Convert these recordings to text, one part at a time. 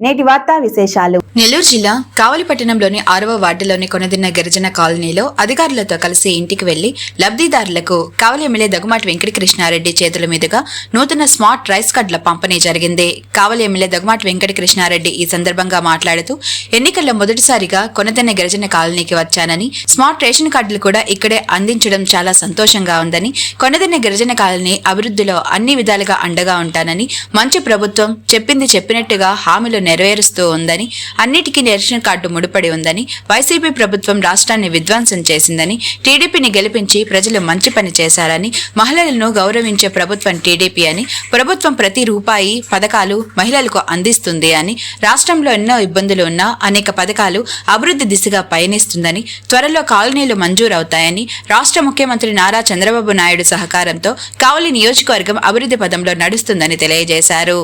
నేటి వార్తా విశేషాలు. నెల్లూరు జిల్లా కావలిపట్టణంలోని ఆరవ వార్డులోని కొనదిన్న గిరిజన కాలనీలో అధికారులతో కలిసి ఇంటికి వెళ్ళి లబ్ధిదారులకు కావలి ఎమ్మెల్యే దగుమాటి వెంకటకృష్ణారెడ్డి చేతుల మీదుగా నూతన స్మార్ట్ రైస్ కార్డుల పంపిణీ జరిగింది. కావలి ఎమ్మెల్యే దగ్గుమాటి వెంకటకృష్ణారెడ్డి ఈ సందర్భంగా మాట్లాడుతూ ఎన్నికల్లో మొదటిసారిగా కొనదిన్న గిరిజన కాలనీకి వచ్చానని స్మార్ట్ రేషన్ కార్డులు కూడా ఇక్కడే అందించడం చాలా సంతోషంగా ఉందని కొనదిన్న గిరిజన కాలనీ అభివృద్ధిలో అన్ని విధాలుగా అండగా ఉంటానని మంచి ప్రభుత్వం చెప్పింది చెప్పినట్టుగా హామీలు నెరవేరుస్తూ ఉందని అన్నిటికీ రేషన్ కార్డు ముడిపడి ఉందని వైసీపీ ప్రభుత్వం రాష్ట్రాన్ని విధ్వంసం చేసిందని టీడీపీని గెలిపించి ప్రజలు మంచి పని చేశారని మహిళలను గౌరవించే ప్రభుత్వం టీడీపీ అని ప్రభుత్వం ప్రతి రూపాయి పథకాలు మహిళలకు అందిస్తుంది అని రాష్ట్రంలో ఎన్నో ఇబ్బందులు ఉన్నా అనేక పథకాలు అభివృద్ధి దిశగా పయనిస్తుందని త్వరలో కాలనీలు మంజూరవుతాయని రాష్ట్ర ముఖ్యమంత్రి నారా చంద్రబాబు నాయుడు సహకారంతో కావలి నియోజకవర్గం అభివృద్ధి పదంలో నడుస్తుందని తెలియజేశారు.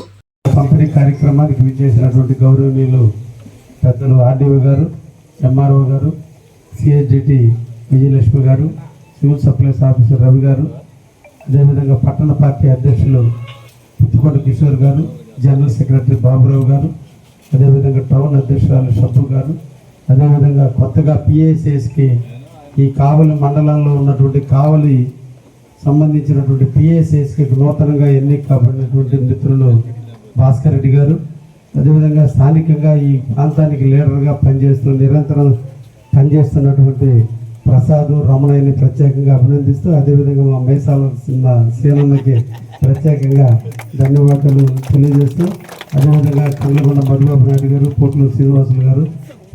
పంపిణీ కార్యక్రమానికి విచ్చేసినటువంటి గౌరవనీయులు పెద్దలు ఆర్డీఓ గారు ఎంఆర్ఓ గారు సిహెచ్డిటి విజయలక్ష్మి గారు సివిల్ సప్లైస్ ఆఫీసర్ రవి గారు అదేవిధంగా పట్టణ పార్టీ అధ్యక్షులు పుత్తుకొండ కిషోర్ గారు జనరల్ సెక్రటరీ బాబురావు గారు అదేవిధంగా టౌన్ అధ్యక్షురాలు షబ్బు గారు అదేవిధంగా కొత్తగా పిఏసిఎస్కి ఈ కావలి మండలంలో ఉన్నటువంటి కావలి సంబంధించినటువంటి పిఎస్ఎస్కి నూతనంగా ఎన్నిక కాబడినటువంటి మిత్రులు భాస్కర్ రెడ్డి గారు. అదేవిధంగా స్థానికంగా ఈ ప్రాంతానికి లీడర్గా పనిచేస్తూ నిరంతరం పనిచేస్తున్నటువంటి ప్రసాద్ రమణయ్యని ప్రత్యేకంగా అభినందిస్తూ అదేవిధంగా మా మేసాల చిన్న సీనన్నకి ప్రత్యేకంగా ధన్యవాదాలు తెలియజేస్తూ అదేవిధంగా కళ్ళగొండ మధుబాబు నాయుడు గారు పోట్లూరు శ్రీనివాసులు గారు.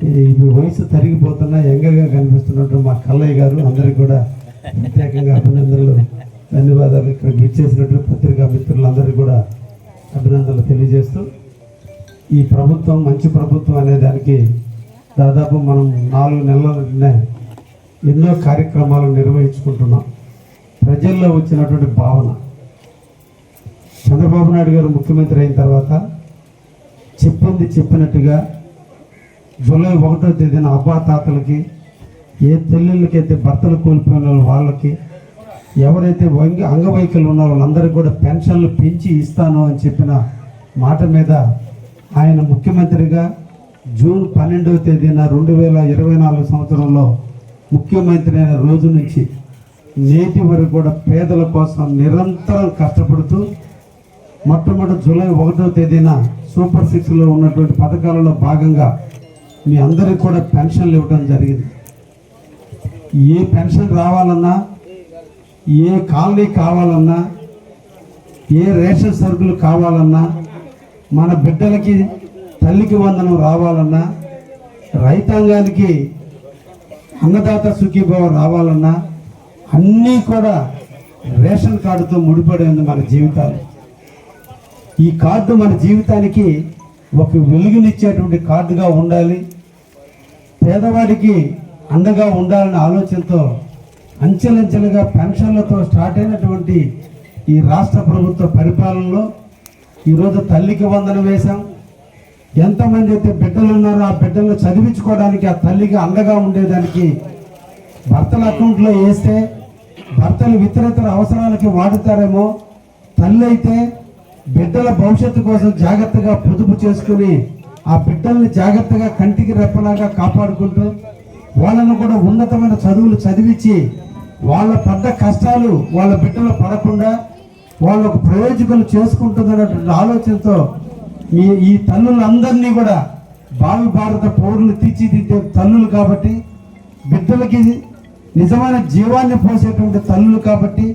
ఈ వయసు తరిగిపోతున్న యంగగా కనిపిస్తున్నట్టు మా కల్లయ్య గారు అందరికీ కూడా ప్రత్యేకంగా అభినందనలు ధన్యవాదాలు ఇక్కడ విచ్చేసినట్టు పత్రికా మిత్రులందరికీ కూడా అభినందనలు తెలియజేస్తూ ఈ ప్రభుత్వం మంచి ప్రభుత్వం అనే దానికి దాదాపు మనం నాలుగు నెలల నిన్నే ఎన్నో కార్యక్రమాలు నిర్వహించుకుంటున్నాం. ప్రజల్లో వచ్చినటువంటి భావన. చంద్రబాబు నాయుడు గారు ముఖ్యమంత్రి అయిన తర్వాత చెప్పింది చెప్పినట్టుగా జూలై ఒకటో తేదీన అబ్బా తాతలకి ఏ అయితే భర్తలు కోల్పోయిన వాళ్ళకి ఎవరైతే వంగి అంగవైకల్యం ఉన్నారో వాళ్ళందరికీ కూడా పెన్షన్లు పెంచి ఇస్తాను అని చెప్పిన మాట మీద ఆయన ముఖ్యమంత్రిగా జూన్ పన్నెండవ తేదీన రెండు వేల ఇరవై నాలుగు సంవత్సరంలో ముఖ్యమంత్రి అయిన రోజు నుంచి నేటి వరకు కూడా పేదల కోసం నిరంతరం కష్టపడుతూ మొట్టమొదటి జూలై ఒకటో తేదీన సూపర్ సిక్స్లో ఉన్నటువంటి పథకాలలో భాగంగా మీ అందరికీ కూడా పెన్షన్లు ఇవ్వడం జరిగింది. ఏ పెన్షన్ రావాలన్నా ఏ కాలనీ కావాలన్నా ఏ రేషన్ సరుకులు కావాలన్నా మన బిడ్డలకి తల్లికి వందనం రావాలన్నా రైతాంగానికి అన్నదాత సుఖీభావ రావాలన్నా అన్నీ కూడా రేషన్ కార్డుతో ముడిపడి ఉంది మన జీవితాలు. ఈ కార్డు మన జీవితానికి ఒక వెలుగునిచ్చేటువంటి కార్డుగా ఉండాలి. పేదవాడికి అండగా ఉండాలనే ఆలోచనతో అంచెలంచెలుగా పెన్షన్లతో స్టార్ట్ అయినటువంటి ఈ రాష్ట్ర ప్రభుత్వ పరిపాలనలో ఈరోజు తల్లికి వందన వేశాం. ఎంతమంది అయితే బిడ్డలు ఉన్నారో ఆ బిడ్డలను చదివించుకోవడానికి ఆ తల్లికి అండగా ఉండేదానికి భర్తల అకౌంట్లో వేస్తే భర్తలు ఇతరితర అవసరాలకి వాడుతారేమో తల్లి అయితే బిడ్డల భవిష్యత్తు కోసం జాగ్రత్తగా పొదుపు చేసుకుని ఆ బిడ్డల్ని జాగ్రత్తగా కంటికి రెప్పలాగా కాపాడుకుంటూ వాళ్ళను కూడా ఉన్నతమైన చదువులు చదివించి వాళ్ళ పడ్డ కష్టాలు వాళ్ళ బిడ్డలు పడకుండా వాళ్ళకు ప్రయోజకులు చేసుకుంటుందన్నటువంటి ఆలోచనతో ఈ ఈ తల్లులందరినీ కూడా భావి భారత పౌరులు తీర్చిదిద్దే తల్లులు కాబట్టి బిడ్డలకి నిజమైన జీవాన్ని పోసేటువంటి తల్లులు కాబట్టి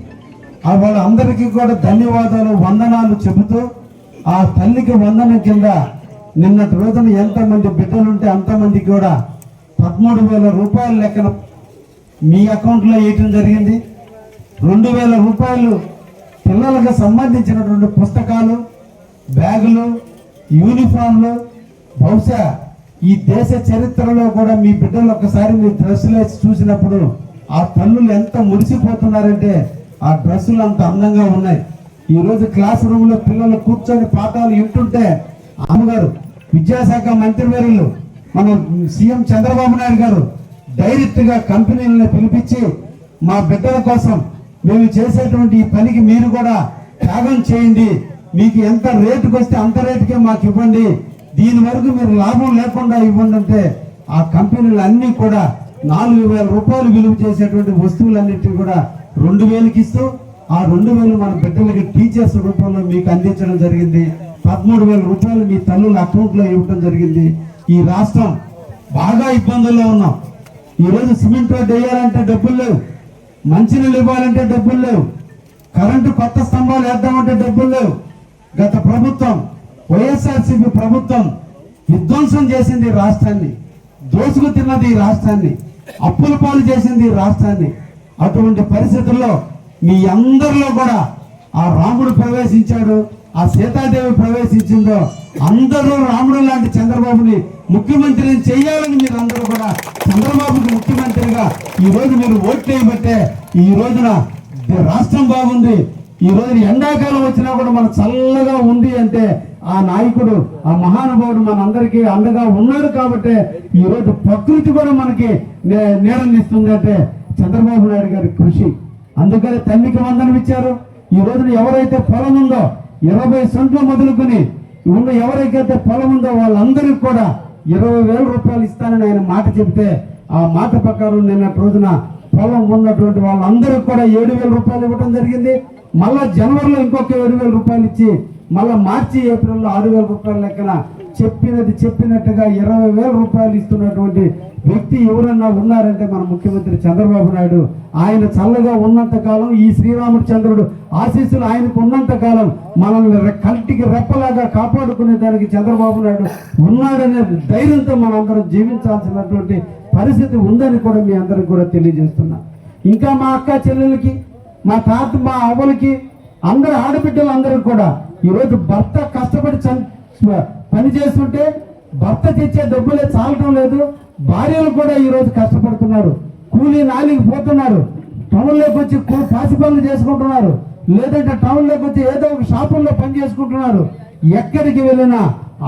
ఆ వాళ్ళందరికీ కూడా ధన్యవాదాలు వందనాలు చెబుతూ ఆ తల్లికి వందనం కింద నిన్నటి రోజున ఎంతమంది బిడ్డలుంటే అంతమందికి కూడా పదమూడు వేల రూపాయల లెక్కన మీ అకౌంట్లో వేయటం జరిగింది. రెండు వేల రూపాయలు పిల్లలకు సంబంధించినటువంటి పుస్తకాలు బ్యాగులు యూనిఫామ్లు. బహుశా ఈ దేశ చరిత్రలో కూడా మీ బిడ్డలు ఒకసారి మీ డ్రెస్సులు వేసి చూసినప్పుడు ఆ తల్లులు ఎంత మురిసిపోతున్నారంటే ఆ డ్రెస్సులు అంత అందంగా ఉన్నాయి. ఈరోజు క్లాస్ రూమ్లో పిల్లలు కూర్చొని పాఠాలు వింటుంటే అమ్మగారు విద్యాశాఖ మంత్రివర్యులు మన సీఎం చంద్రబాబు నాయుడు గారు డైరెక్ట్గా కంపెనీలను పిలిపించి మా బిడ్డల కోసం మేము చేసేటువంటి ఈ పనికి మీరు కూడా త్యాగం చేయండి. మీకు ఎంత రేటుకి వస్తే అంత రేటుకే మాకు ఇవ్వండి. దీని వరకు మీరు లాభం లేకుండా ఇవ్వండి అంటే ఆ కంపెనీలు అన్నీ కూడా నాలుగు వేల రూపాయలు విలువ చేసేటువంటి వస్తువులన్నిటిని కూడా రెండు వేలకి ఇస్తూ ఆ రెండు వేలు మన బిడ్డలకి టీచర్స్ రూపంలో మీకు అందించడం జరిగింది. పదమూడు వేల రూపాయలు మీ తల్లుల అకౌంట్లో ఇవ్వడం జరిగింది. ఈ రాష్ట్రం బాగా ఇబ్బందుల్లో ఉన్నాం. ఈరోజు సిమెంట్ రోడ్డు వేయాలంటే డబ్బులు లేవు. మంచినీళ్ళు ఇవ్వాలంటే డబ్బులు లేవు. కరెంటు కొత్త స్తంభాలు వేద్దామంటే డబ్బులు లేవు. గత ప్రభుత్వం వైఎస్ఆర్సీపీ ప్రభుత్వం విధ్వంసం చేసింది ఈ రాష్ట్రాన్ని. దోసుకు తిన్నది ఈ రాష్ట్రాన్ని. అప్పుల పాలు చేసింది ఈ రాష్ట్రాన్ని. అటువంటి పరిస్థితుల్లో మీ అందరిలో కూడా ఆ రాముడు ప్రవేశించాడు. ఆ సీతాదేవి ప్రవేశించిందో అందరూ రాముడు లాంటి చంద్రబాబుని ముఖ్యమంత్రిని చేయాలని మీరు అందరూ కూడా చంద్రబాబుకి ముఖ్యమంత్రిగా ఈ రోజు మీరు ఓట్ చేయబట్టే ఈ రోజున రాష్ట్రం బాగుంది. ఈ రోజు ఎండాకాలం వచ్చినా కూడా మన చల్లగా ఉంది అంటే ఆ నాయకుడు ఆ మహానుభావుడు మనందరికీ అండగా ఉన్నాడు కాబట్టి ఈ రోజు ప్రకృతి కూడా మనకి నే- నీడనిస్తుంది అంటే చంద్రబాబు నాయుడు గారి కృషి. అందుకని తల్లికి వందనం ఇచ్చారు. ఈ రోజున ఎవరైతే పొలం ఉందో ఇరవై సెంట్లు మొదలుకొని ఉన్న ఎవరికైతే పొలం ఉందో వాళ్ళందరికీ కూడా ఇరవై వేల రూపాయలు ఇస్తానని ఆయన మాట చెబితే ఆ మాట ప్రకారం నిన్నటి రోజున పొలం ఉన్నటువంటి వాళ్ళందరికీ కూడా ఏడు వేల రూపాయలు ఇవ్వడం జరిగింది. మళ్ళా జనవరిలో ఇంకొక ఏడు వేల రూపాయలు ఇచ్చి మళ్ళా మార్చి ఏప్రిల్లో ఆరు వేల రూపాయల లెక్కన చెప్పినది చెప్పినట్టుగా ఇరవై వేల రూపాయలు ఇస్తున్నటువంటి వ్యక్తి ఎవరన్నా ఉన్నారంటే మన ముఖ్యమంత్రి చంద్రబాబు నాయుడు. ఆయన చల్లగా ఉన్నంత కాలం ఈ శ్రీరామచంద్రుడు ఆశీస్సులు ఆయనకు ఉన్నంత కాలం మనల్ని రె- కంటికి రెప్పలాగా కాపాడుకునే దానికి చంద్రబాబు నాయుడు ఉన్నాడనే ధైర్యంతో మనందరం జీవించాల్సినటువంటి పరిస్థితి ఉందని కూడా మీ అందరికి కూడా తెలియజేస్తున్నా. ఇంకా మా అక్క చెల్లెలకి మా తాత మా అవ్వలకి అందరు ఆడబిడ్డలు అందరూ కూడా ఈరోజు భర్త కష్టపడి పని చేస్తుంటే భర్త తెచ్చే డబ్బులే చాలటం లేదు. భార్యలు కూడా ఈరోజు కష్టపడుతున్నారు. కూలీ నాలికి పోతున్నారు. టౌన్లోకి వచ్చి పాసి పనులు చేసుకుంటున్నారు. లేదంటే టౌన్లోకి వచ్చి ఏదో ఒక షాపుల్లో పని చేసుకుంటున్నారు. ఎక్కడికి వెళ్ళినా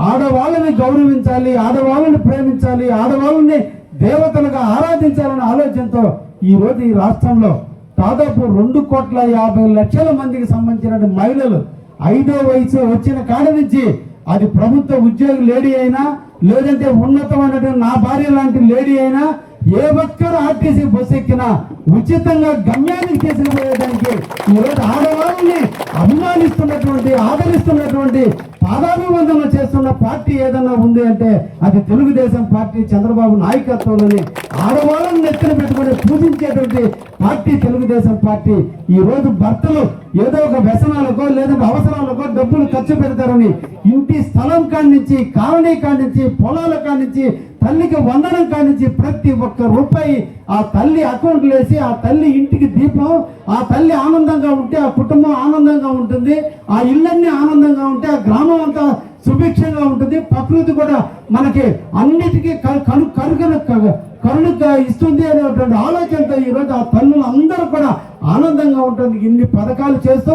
ఆడవాళ్ళని గౌరవించాలి ఆడవాళ్ళని ప్రేమించాలి ఆడవాళ్ళని దేవతలుగా ఆరాధించాలనే ఆలోచనతో ఈరోజు ఈ రాష్ట్రంలో దాదాపు రెండు కోట్ల యాభై లక్షల మందికి సంబంధించిన మహిళలు ఐదో వయసు వచ్చిన కాడ నుంచి అది ప్రభుత్వ ఉద్యోగి లేడీ అయినా లేదంటే ఉన్నతమైనటువంటి నా భార్య లాంటి లేడీ అయినా ఏ ఒక్కరు ఆర్టీసీ బస్సు ఎక్కినా ఉచితంగా గమ్యానికి తీసుకుపోయేదానికి ఈరోజు ఆడవాళ్ళని అభిమానిస్తున్నటువంటి ఆదరిస్తున్నటువంటి పాదాభివందన చేస్తున్న పార్టీ ఏదన్నా ఉంది అంటే అది తెలుగుదేశం పార్టీ చంద్రబాబు నాయకత్వంలోని ఆడవాళ్ళని నెత్తిన పెట్టుకుని పూజించేటువంటి పార్టీ తెలుగుదేశం పార్టీ. ఈ రోజు భర్తలు ఏదో ఒక వ్యసనాలకో లేదంటే అవసరాలకో డబ్బులు ఖర్చు పెడతారని ఇంటి స్థలం కాడి నుంచి కాలనీ కాడి నుంచి పొలాల కాడి నుంచి తల్లికి వందనం కానించి ప్రతి ఒక్క రూపాయి ఆ తల్లి అకౌంట్లు వేసి ఆ తల్లి ఇంటికి దీపం ఆ తల్లి ఆనందంగా ఉంటే ఆ కుటుంబం ఆనందంగా ఉంటుంది ఆ ఇల్లన్నీ ఆనందంగా ఉంటే ఆ గ్రామం అంతా సుభిక్షంగా ఉంటుంది. ప్రకృతి కూడా మనకి అన్నిటికీ క- కను కరుగన క- కరుణ ఇస్తుంది అనేటువంటి ఆలోచనతో ఈరోజు ఆ తల్లులు అందరూ కూడా ఆనందంగా ఉంటుంది. ఇన్ని పథకాలు చేస్తూ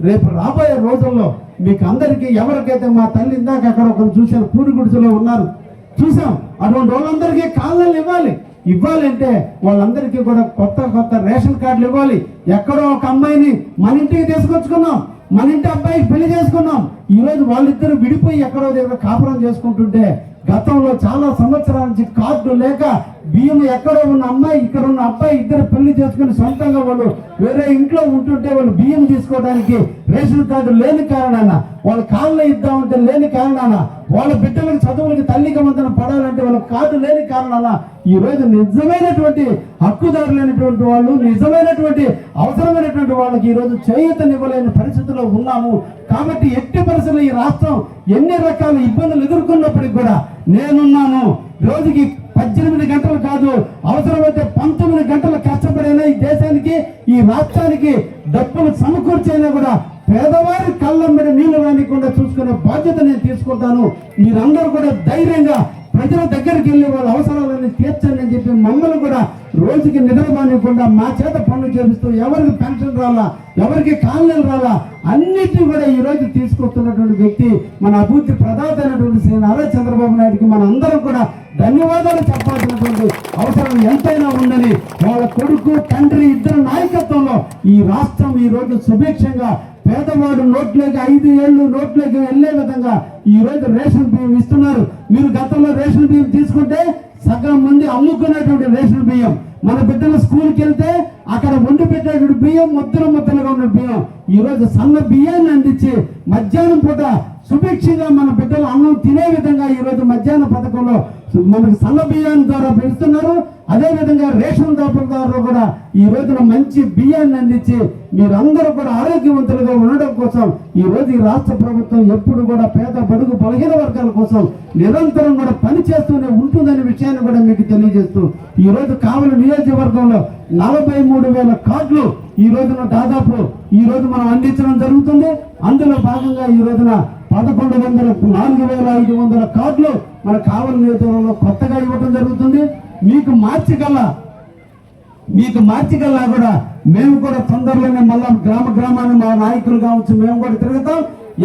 రేపు రాబోయే రోజుల్లో మీకు అందరికీ ఎవరికైతే మా తల్లి ఇందాక అక్కడ ఒకరు చూశారు పూరి గుడిసెలో ఉన్నారు చూసాం. అటువంటి వాళ్ళందరికీ కాళ్ళని ఇవ్వాలి. ఇవ్వాలంటే వాళ్ళందరికీ కూడా కొత్త కొత్త రేషన్ కార్డులు ఇవ్వాలి. ఎక్కడో ఒక అమ్మాయిని మన ఇంటికి తీసుకొచ్చుకున్నాం. మన ఇంటి అబ్బాయికి పెళ్ళి చేసుకున్నాం. ఈరోజు వాళ్ళిద్దరు విడిపోయి ఎక్కడో దగ్గర కాపురం చేసుకుంటుంటే గతంలో చాలా సంవత్సరాల నుంచి కార్డు లేక బియ్యం ఎక్కడో ఉన్న అమ్మాయి ఇక్కడ ఉన్న అబ్బాయి ఇద్దరు పెళ్ళి చేసుకుని సొంతంగా వాళ్ళు వేరే ఇంట్లో ఉంటుంటే వాళ్ళు బియ్యం తీసుకోవడానికి రేషన్ కార్డు లేని కారణాన వాళ్ళ కాళ్ళ ఇద్దామంటే లేని కారణాన వాళ్ళ బిడ్డలకు చదువులకి తల్లికి వందన పడాలంటే వాళ్ళకి కాదు లేని కారణాల ఈ రోజు నిజమైనటువంటి హక్కుదారులైనటువంటి వాళ్ళు నిజమైనటువంటి అవసరమైనటువంటి వాళ్ళకి ఈరోజు చేయూతనివ్వలేని పరిస్థితిలో ఉన్నాము. కాబట్టి ఎట్టి పరిస్థితుల్లో ఈ రాష్ట్రం ఎన్ని రకాల ఇబ్బందులు ఎదుర్కొన్నప్పటికి కూడా నేనున్నాను. రోజుకి పద్దెనిమిది గంటలు కాదు అవసరమైతే పంతొమ్మిది గంటలు కష్టపడైనా ఈ దేశానికి ఈ రాష్ట్రానికి డబ్బులు సమకూర్చైనా కూడా పేదవారి కళ్ళమ్మడి నీళ్ళు రానికుండా చూసుకునే బాధ్యత నేను తీసుకుంటాను. మీరందరూ కూడా ధైర్యంగా ప్రజల దగ్గరికి వెళ్ళి వాళ్ళ అవసరాలన్నీ తీర్చండి అని చెప్పి మమ్మల్ని కూడా రోజుకి నిద్రపోనివ్వకుండా మా చేత పనులు చేపిస్తూ ఎవరికి పెన్షన్ రాలా ఎవరికి కాలనీలు రాలా అన్నిటిని కూడా ఈ రోజు తీసుకొస్తున్నటువంటి వ్యక్తి మన అభివృద్ధి ప్రదాత అయినటువంటి శ్రీ నారా చంద్రబాబు నాయుడుకి మన అందరం కూడా ధన్యవాదాలు చెప్పాల్సినటువంటి అవసరం ఎంతైనా ఉందని వాళ్ళ కొడుకు తండ్రి ఇద్దరు నాయకత్వంలో ఈ రాష్ట్రం ఈ రోజు సుభిక్షంగా పేదవాడు నోట్లోకి ఐదు ఏళ్ళు నోట్లోకి వెళ్ళే విధంగా ఈ రోజు రేషన్ బియ్యం ఇస్తున్నారు. మీరు గతంలో రేషన్ బియ్యం తీసుకుంటే సగం మంది అమ్ముకునేటువంటి రేషన్ బియ్యం. మన బిడ్డలు స్కూల్కి వెళ్తే అక్కడ వండి పెట్టేటువంటి బియ్యం ముద్దలు ముద్దలుగా ఉన్న బియ్యం. ఈ రోజు సన్న బియ్యాన్ని అందించి మధ్యాహ్నం పూట సుభిక్షంగా మన బిడ్డలు అన్నం తినే విధంగా ఈ రోజు మధ్యాహ్న పథకంలో మనకు సన్న బియ్యాన్ని ద్వారా పెంచుతున్నారు అదేవిధంగా రేషన్ దాపుల ద్వారా కూడా ఈ రోజున మంచి బియ్యాన్ని అందించి మీరందరూ కూడా ఆరోగ్యవంతులుగా ఉండడం కోసం ఈ రోజు ఈ రాష్ట్ర ప్రభుత్వం ఎప్పుడు కూడా పేద బడుగు బలహీన వర్గాల కోసం నిరంతరం కూడా పనిచేస్తూనే ఉంటుందనే విషయాన్ని కూడా మీకు తెలియజేస్తూ ఈ రోజు కావలి నియోజకవర్గంలో నలభై మూడు వేల కార్డులు ఈ రోజున దాదాపు ఈ రోజు మనం అందించడం జరుగుతుంది. అందులో భాగంగా ఈ రోజున పదకొండు వందల నాలుగు వేల ఐదు వందల కార్డులు మన కావలి నియోజకవర్గంలో కొత్తగా ఇవ్వటం జరుగుతుంది. మీకు మార్చి కల్లా మీకు మార్చికల్లా కూడా మేము కూడా తొందరలోనే మళ్ళా గ్రామ గ్రామాన్ని మా నాయకులు కావచ్చు మేము కూడా తిరుగుతాం.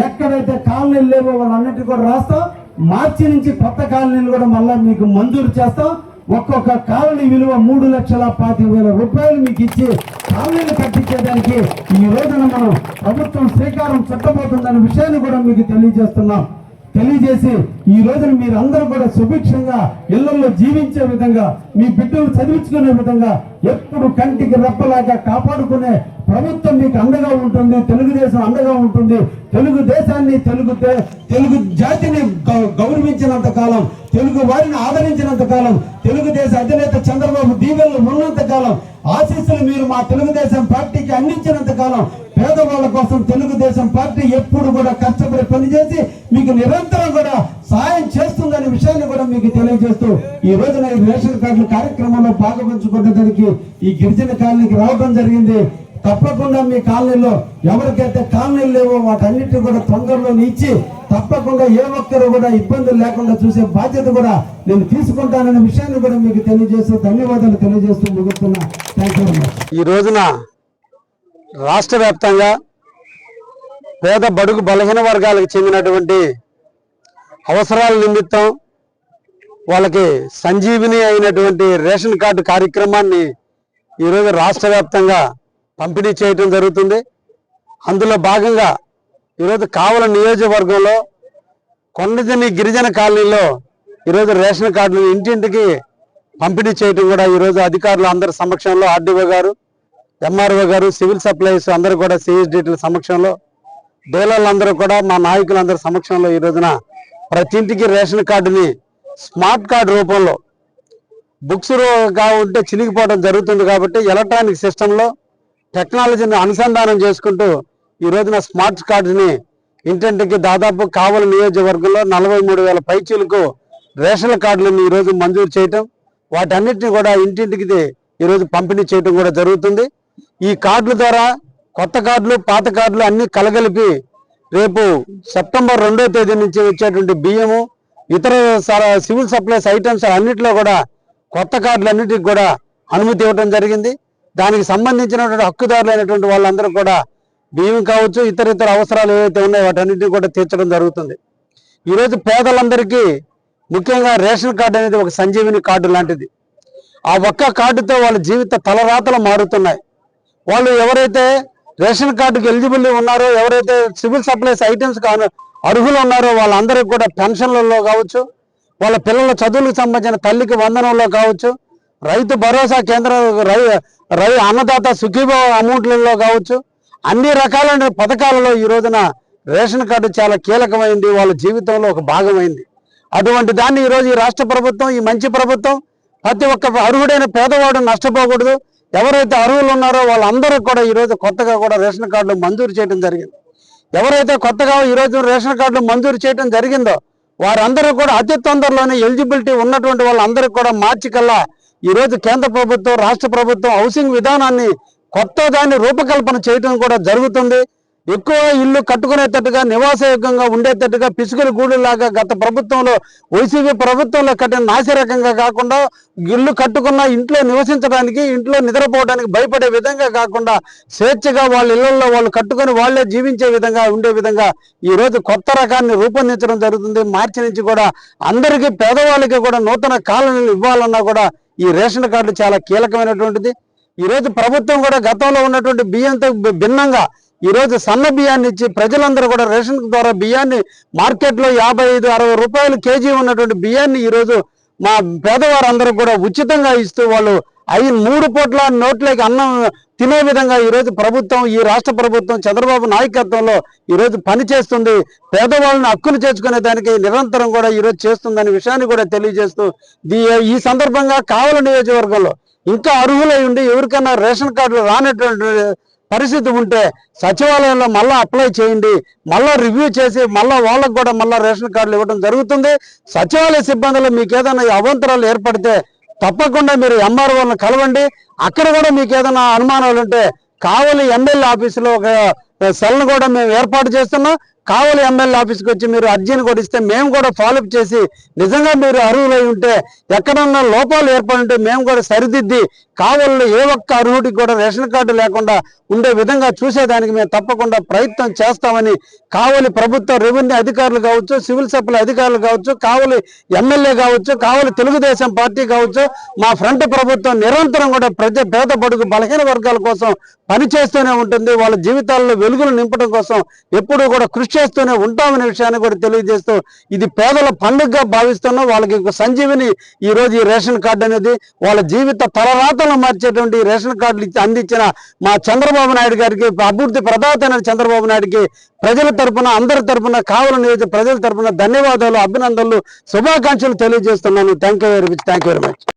ఎక్కడైతే కాలనీలు లేవో వాళ్ళన్నిటి కూడా రాస్తాం. మార్చి నుంచి కొత్త కాలనీలు కూడా మళ్ళా మీకు మంజూరు చేస్తాం. ఒక్కొక్క కాలనీ విలువ మూడు లక్షల పాతి వేల రూపాయలు మీకు ఇచ్చి కాలనీలు కట్టించేదానికి ఈ రోజున మనం ప్రభుత్వం శ్రీకారం చుట్టబోతుందనే విషయాన్ని కూడా మీకు తెలియజేస్తున్నాం. తెలియజేసి ఈ రోజున మీరందరూ కూడా సుభిక్షంగా ఇళ్ళలో జీవించే విధంగా మీ బిడ్డలు చదివించుకునే విధంగా ఎప్పుడు కంటికి రెప్పలాగా కాపాడుకునే ప్రభుత్వం మీకు అండగా ఉంటుంది తెలుగుదేశం అండగా ఉంటుంది. తెలుగు దేశాన్ని తెలుగు తెలుగు జాతిని గౌరవించినంత కాలం తెలుగు వారిని ఆదరించినంత కాలం తెలుగుదేశ అధినేత చంద్రబాబు దీవెనలు ఉన్నంత కాలం ఆశీస్సులు మీరు మా తెలుగుదేశం పార్టీకి అందించినంత కాలం పేదవాళ్ళ కోసం తెలుగుదేశం పార్టీ ఎప్పుడు కూడా కష్టపడి పనిచేసి మీకు నిరంతరం కూడా సాయం చేస్తుందనే విషయాన్ని కూడా మీకు తెలియజేస్తూ ఈ రోజున ఈ రేషన్ కార్డుల కార్యక్రమంలో పాల్పంచుకునేదానికి ఈ గిరిజన కాలనీకి రావడం జరిగింది. తప్పకుండా మీ కాలనీలో ఎవరికైతే కాలనీలు లేవో వాటన్నిటిని కూడా తొందరలో ఇచ్చి తప్పకుండా ఏ ఒక్కరు కూడా ఇబ్బందులు లేకుండా చూసే బాధ్యత కూడా నేను తీసుకుంటాననే విషయాన్ని కూడా మీకు తెలియజేస్తూ ధన్యవాదాలు తెలియజేస్తూ ముగుతున్నా. థ్యాంక్ యూ ఈ రోజున రాష్ట్ర వ్యాప్తంగా పేద బడుగు బలహీన వర్గాలకు చెందినటువంటి అవసరాల నిమిత్తం వాళ్ళకి సంజీవిని అయినటువంటి రేషన్ కార్డు కార్యక్రమాన్ని ఈరోజు రాష్ట్ర వ్యాప్తంగా పంపిణీ చేయటం జరుగుతుంది. అందులో భాగంగా ఈరోజు కావల నియోజకవర్గంలో కొండజని గిరిజన కాలనీలో ఈరోజు రేషన్ కార్డులు ఇంటింటికి పంపిణీ చేయటం కూడా ఈరోజు అధికారులు అందరి సమక్షంలో ఆర్డీఓ గారు ఎంఆర్ఓ గారు సివిల్ సప్లైస్ అందరూ కూడా సిఎస్డిటీల సమక్షంలో డీలర్లందరూ కూడా మా నాయకులందరి సమక్షంలో ఈ రోజున ప్రతి ఇంటికి రేషన్ కార్డుని స్మార్ట్ కార్డు రూపంలో బుక్స్ ఉంటే చినిగిపోవడం జరుగుతుంది కాబట్టి ఎలక్ట్రానిక్ సిస్టంలో టెక్నాలజీని అనుసంధానం చేసుకుంటూ ఈ రోజున స్మార్ట్ కార్డుని ఇంటింటికి దాదాపు కావలి నియోజకవర్గంలో నలభై మూడు వేల పైచీలకు రేషన్ కార్డులను ఈ రోజు మంజూరు చేయటం వాటన్నిటిని కూడా ఇంటింటికి ఈరోజు పంపిణీ చేయటం కూడా జరుగుతుంది. ఈ కార్డుల ద్వారా కొత్త కార్డులు పాత కార్డులు అన్ని కలగలిపి రేపు సెప్టెంబర్ రెండో తేదీ నుంచి వచ్చేటువంటి బియ్యము ఇతర సివిల్ సప్లైస్ ఐటమ్స్ అన్నిటిలో కూడా కొత్త కార్డులు అన్నిటికి కూడా అనుమతి ఇవ్వడం జరిగింది. దానికి సంబంధించినటువంటి హక్కుదారులైనటువంటి వాళ్ళందరూ కూడా బియ్యం కావచ్చు ఇతర ఇతర అవసరాలు ఏవైతే ఉన్నాయో వాటన్నిటిని కూడా తీర్చడం జరుగుతుంది. ఈరోజు పేదలందరికీ ముఖ్యంగా రేషన్ కార్డు అనేది ఒక సంజీవిని కార్డు లాంటిది. ఆ ఒక్క కార్డుతో వాళ్ళ జీవిత తలరాతలు మారుతున్నాయి. వాళ్ళు ఎవరైతే రేషన్ కార్డుకి ఎలిజిబుల్ ఉన్నారో ఎవరైతే సివిల్ సప్లైస్ ఐటమ్స్ కాను అర్హులు ఉన్నారో వాళ్ళందరికీ కూడా పెన్షన్లలో కావచ్చు వాళ్ళ పిల్లల చదువులకు సంబంధించిన తల్లికి వందనంలో కావచ్చు రైతు భరోసా కేంద్రం రై రై అన్నదాత సుఖీభావ అమౌంట్లలో కావచ్చు అన్ని రకాలైన పథకాలలో ఈ రోజున రేషన్ కార్డు చాలా కీలకమైంది వాళ్ళ జీవితంలో ఒక భాగమైంది. అటువంటి దాన్ని ఈరోజు ఈ రాష్ట్ర ప్రభుత్వం ఈ మంచి ప్రభుత్వం ప్రతి ఒక్క అర్హుడైన పేదవాడు నష్టపోకూడదు. ఎవరైతే అర్హులు ఉన్నారో వాళ్ళందరూ కూడా ఈ రోజు కొత్తగా కూడా రేషన్ కార్డులు మంజూరు చేయడం జరిగింది. ఎవరైతే కొత్తగా ఈ రోజు రేషన్ కార్డులు మంజూరు చేయడం జరిగిందో వారందరూ కూడా అతి తొందరలోనే ఎలిజిబిలిటీ ఉన్నటువంటి వాళ్ళందరికీ కూడా మార్చి కల్లా ఈ రోజు కేంద్ర ప్రభుత్వం రాష్ట్ర ప్రభుత్వం హౌసింగ్ విధానాన్ని కొత్త దాన్ని రూపకల్పన చేయడం కూడా జరుగుతుంది. ఎక్కువ ఇల్లు కట్టుకునేటట్టుగా నివాసయోగ్యంగా ఉండేటట్టుగా పిసుకుల గూడులాగా గత ప్రభుత్వంలో వైసీపీ ప్రభుత్వంలో కట్టిన నాసిరకంగా కాకుండా ఇల్లు కట్టుకున్న ఇంట్లో నివసించడానికి ఇంట్లో నిద్రపోవడానికి భయపడే విధంగా కాకుండా స్వేచ్ఛగా వాళ్ళ ఇళ్ళలో వాళ్ళు కట్టుకొని వాళ్ళే జీవించే విధంగా ఉండే విధంగా ఈ రోజు కొత్త రకాన్ని రూపొందించడం జరుగుతుంది. మార్చి నుంచి కూడా అందరికీ పేదవాళ్ళకి కూడా నూతన కాలనీలు ఇవ్వాలన్నా కూడా ఈ రేషన్ కార్డు చాలా కీలకమైనటువంటిది. ఈ రోజు ప్రభుత్వం కూడా గతంలో ఉన్నటువంటి బియ్యంతో భిన్నంగా ఈరోజు సన్న బియ్యాన్ని ఇచ్చి ప్రజలందరూ కూడా రేషన్ ద్వారా బియ్యాన్ని మార్కెట్లో యాభై ఐదు అరవై రూపాయలు కేజీ ఉన్నటువంటి బియ్యాన్ని ఈరోజు మా పేదవారందరూ కూడా ఉచితంగా ఇస్తూ వాళ్ళు అయి మూడు పూట్ల నోట్లోకి అన్నం తినే విధంగా ఈరోజు ప్రభుత్వం ఈ రాష్ట్ర ప్రభుత్వం చంద్రబాబు నాయకత్వంలో ఈరోజు పనిచేస్తుంది పేదవాళ్ళని హక్కులు చేర్చుకునే దానికి నిరంతరం కూడా ఈరోజు చేస్తుందనే విషయాన్ని కూడా తెలియజేస్తూ దీ ఈ సందర్భంగా కావల నియోజకవర్గంలో ఇంకా అర్హులై ఉండి ఎవరికైనా రేషన్ కార్డులు రానటువంటి పరిస్థితి ఉంటే సచివాలయంలో మళ్ళీ అప్లై చేయండి మళ్ళీ రివ్యూ చేసి మళ్ళీ వాళ్ళకు కూడా మళ్ళీ రేషన్ కార్డులు ఇవ్వడం జరుగుతుంది. సచివాలయ సిబ్బందిలో మీకు ఏదైనా అవంతరాలు ఏర్పడితే తప్పకుండా మీరు ఎంఆర్ఓలను కలవండి. అక్కడ కూడా మీకు ఏదైనా అనుమానాలు ఉంటే కావలి ఎమ్మెల్యే ఆఫీసులో ఒక సెల్ను కూడా మేము ఏర్పాటు చేస్తున్నాం. కావలి ఎమ్మెల్యే ఆఫీస్కి వచ్చి మీరు అర్జీని కూడా ఇస్తే మేము కూడా ఫాలోఅప్ చేసి నిజంగా మీరు అర్హులై ఉంటే ఎక్కడన్నా లోపాలు ఏర్పడి ఉంటే మేము కూడా సరిదిద్ది కావలిలో ఏ ఒక్క అర్హుడికి కూడా రేషన్ కార్డు లేకుండా ఉండే విధంగా చూసేదానికి మేము తప్పకుండా ప్రయత్నం చేస్తామని కావలి ప్రభుత్వ రెవెన్యూ అధికారులు కావచ్చు సివిల్ సప్లై అధికారులు కావచ్చు కావలి ఎమ్మెల్యే కావచ్చు కావలి తెలుగుదేశం పార్టీ కావచ్చు మా ఫ్రంట్ ప్రభుత్వం నిరంతరం కూడా ప్రజ పేద బడుగు బలహీన వర్గాల కోసం పనిచేస్తూనే ఉంటుంది వాళ్ళ జీవితాల్లో వెలుగులు నింపడం కోసం ఎప్పుడూ కూడా కృషి చేస్తూనే ఉంటామనే విషయాన్ని కూడా తెలియజేస్తూ ఇది పేదల పండుగగా భావిస్తున్నాం వాళ్ళకి ఒక సంజీవిని ఈ రోజు ఈ రేషన్ కార్డు అనేది వాళ్ళ జీవిత తలరాతలను మార్చేటువంటి రేషన్ కార్డులు అందించిన మా చంద్రబాబు నాయుడు గారికి అభివృద్ధి ప్రదాత చంద్రబాబు నాయుడికి ప్రజల తరపున అందరి తరపున కావల నియోజక ప్రజల తరపున ధన్యవాదాలు అభినందనలు శుభాకాంక్షలు తెలియజేస్తున్నాను. Thank you very much thank you very much